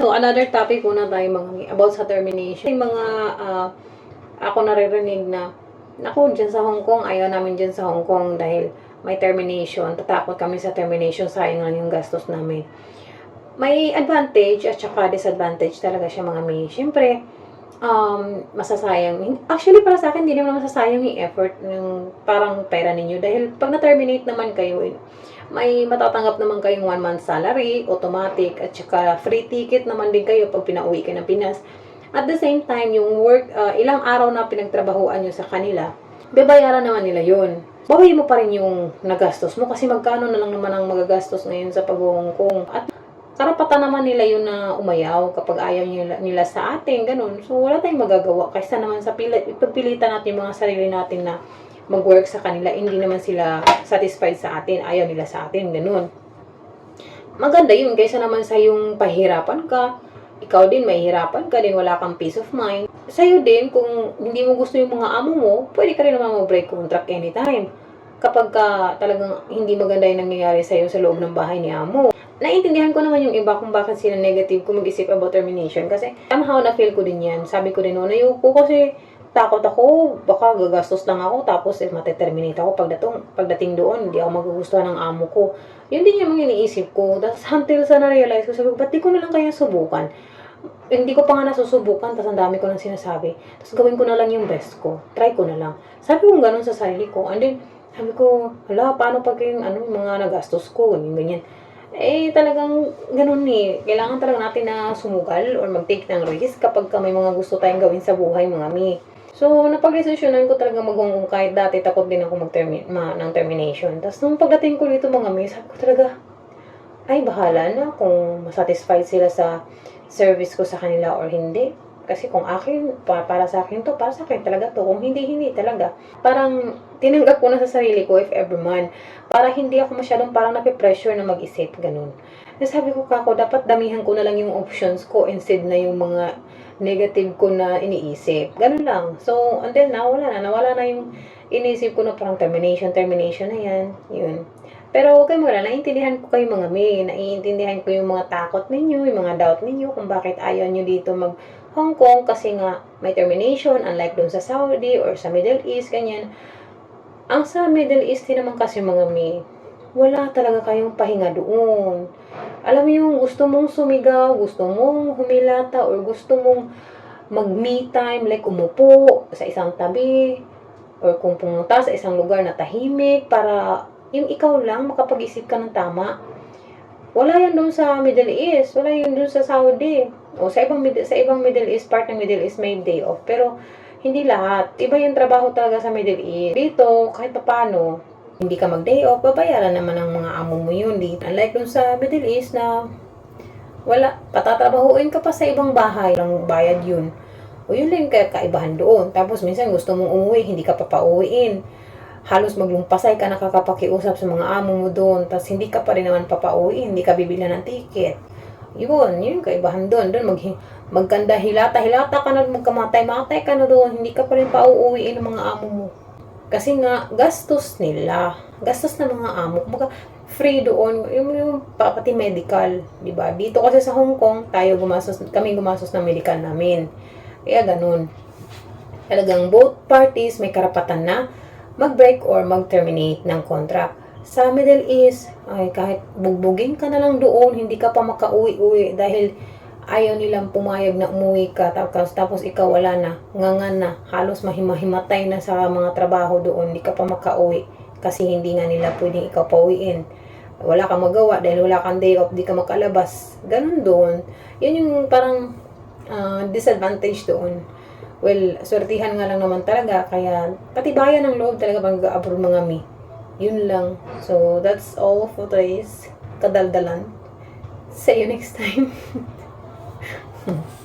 So, another topic muna tayo mga about sa termination. Yung mga, ah, ako naririnig na, naku, dyan sa Hong Kong, ayaw namin dyan sa Hong Kong dahil may termination. Tatakot kami sa termination, sayang lang yung gastos namin. May advantage at saka disadvantage talaga siya mga mi. Siyempre, um, masasayang. Actually, para sa akin, hindi naman masasayang yung effort ng parang pera ninyo. Dahil pag na-terminate naman kayo, may matatanggap naman kayong one month salary, automatic, at saka free ticket naman din kayo pag pinauwi kayo ng Pinas. At the same time, yung work, uh, ilang araw na pinagtrabahuan nyo sa kanila, bebayaran naman nila yun. Bawi mo pa rin yung nagastos mo kasi magkano na lang naman ang magagastos ngayon sa pag-Hong Kong. At karapatan naman nila yun na umayaw kapag ayaw nila, nila sa atin, ganun. So, wala tayong magagawa. Kaysa naman sa pili, pagpilitan natin yung mga sarili natin na mag-work sa kanila, hindi naman sila satisfied sa atin, ayaw nila sa atin, ganun. Maganda yun, kaysa naman sa yung pahirapan ka, ikaw din mahihirapan ka din, wala kang peace of mind. Sa'yo din, kung hindi mo gusto yung mga amo mo, pwede ka rin naman mag-break contract anytime. Kapag ka talagang hindi maganda yung nangyayari sa'yo sa loob ng bahay ni amo. Naiintindihan ko naman yung iba kung bakit sila negative kung mag-isip about termination. Kasi somehow na-feel ko din yan. Sabi ko din noon, ayoko kasi takot ako, baka gagastos lang ako, tapos eh, mateterminate ako pagdating, pagdating doon, hindi ako magugustuhan ng amo ko. Yun din yung mga iniisip ko. Tapos until sa na-realize ko, sabi ko, ba't di ko na lang kaya subukan? Hindi ko pa nga nasusubukan, tapos ang dami ko nang sinasabi. Tapos gawin ko na lang yung best ko. Try ko na lang. Sabi ko ganun sa sarili ko. And then, sabi ko, hala, paano pag yung, ano, mga nagastos ko, ganyan, ganyan. Eh, talagang ganun eh. Kailangan talaga natin na sumugal or mag-take ng risk kapag ka may mga gusto tayong gawin sa buhay, mga mi. So, napag-desisyonan ko talaga mag kahit dati takot din ako mag ma ng termination. Tapos, nung pagdating ko dito mga mi, sabi ko talaga, ay, bahala na kung masatisfied sila sa service ko sa kanila or hindi. Kasi kung akin, pa, para sa akin to, para sa akin talaga to. Kung hindi, hindi talaga. Parang tinanggap ko na sa sarili ko if ever man. Para hindi ako masyadong parang napipressure na mag-isip, ganun. Na sabi ko kako, dapat damihan ko na lang yung options ko instead na yung mga negative ko na iniisip. Ganun lang. So, until now, wala na. Nawala na yung iniisip ko na parang termination, termination na yan. Yun. Pero huwag kayong magala, naiintindihan ko kayo mga may, naiintindihan ko yung mga takot ninyo, yung mga doubt ninyo, kung bakit ayaw nyo dito mag Hong Kong kasi nga may termination, unlike doon sa Saudi or sa Middle East, ganyan. Ang sa Middle East din naman kasi mga may, wala talaga kayong pahinga doon. Alam mo yung gusto mong sumigaw, gusto mong humilata, or gusto mong mag-me time, like umupo sa isang tabi, or kung pumunta sa isang lugar na tahimik para yung ikaw lang makapag-isip ka ng tama. Wala yan doon sa Middle East, wala yan doon sa Saudi. O sa ibang sa ibang Middle East part ng Middle East may day off, pero hindi lahat. Iba yung trabaho talaga sa Middle East. Dito, kahit pa paano, hindi ka mag-day off, babayaran naman ng mga amo mo yun. Dito. Unlike dun sa Middle East na wala, patatrabahuin ka pa sa ibang bahay, lang bayad yun. O yun lang kaibahan doon. Tapos minsan gusto mong umuwi, hindi ka pa pauwiin. Halos maglumpasay ka nakakapakiusap sa mga amo mo doon. Tapos hindi ka pa rin naman papauwiin, hindi ka bibili ng ticket. Yun, yun kaibahan doon. Doon mag, magkanda hilata, hilata ka na, magkamatay, matay ka na doon. Hindi ka pa rin pauuwiin ng mga amo mo. Kasi nga, gastos nila. Gastos ng mga amo. Kumbaga, free doon. Yung, yung pati medical. di ba Dito kasi sa Hong Kong, tayo gumastos, kami gumastos ng medical namin. Kaya ganun. Talagang both parties may karapatan na mag-break or mag-terminate ng contract. Sa Middle East, ay kahit bugbugin ka na lang doon, hindi ka pa makauwi-uwi dahil ayaw nilang pumayag na umuwi ka tapos, tapos ikaw wala na, ngangan na, halos mahimahimatay na sa mga trabaho doon, hindi ka pa makauwi kasi hindi nga nila pwedeng ikaw pauwiin. Wala kang magawa dahil wala kang day off, di ka makalabas. Ganun doon. Yun yung parang uh, disadvantage doon. Well, swertihan nga lang naman talaga. Kaya, patibayan ng loob talaga pag abro mga mi. Yun lang. So, that's all for today's kadaldalan. See you next time.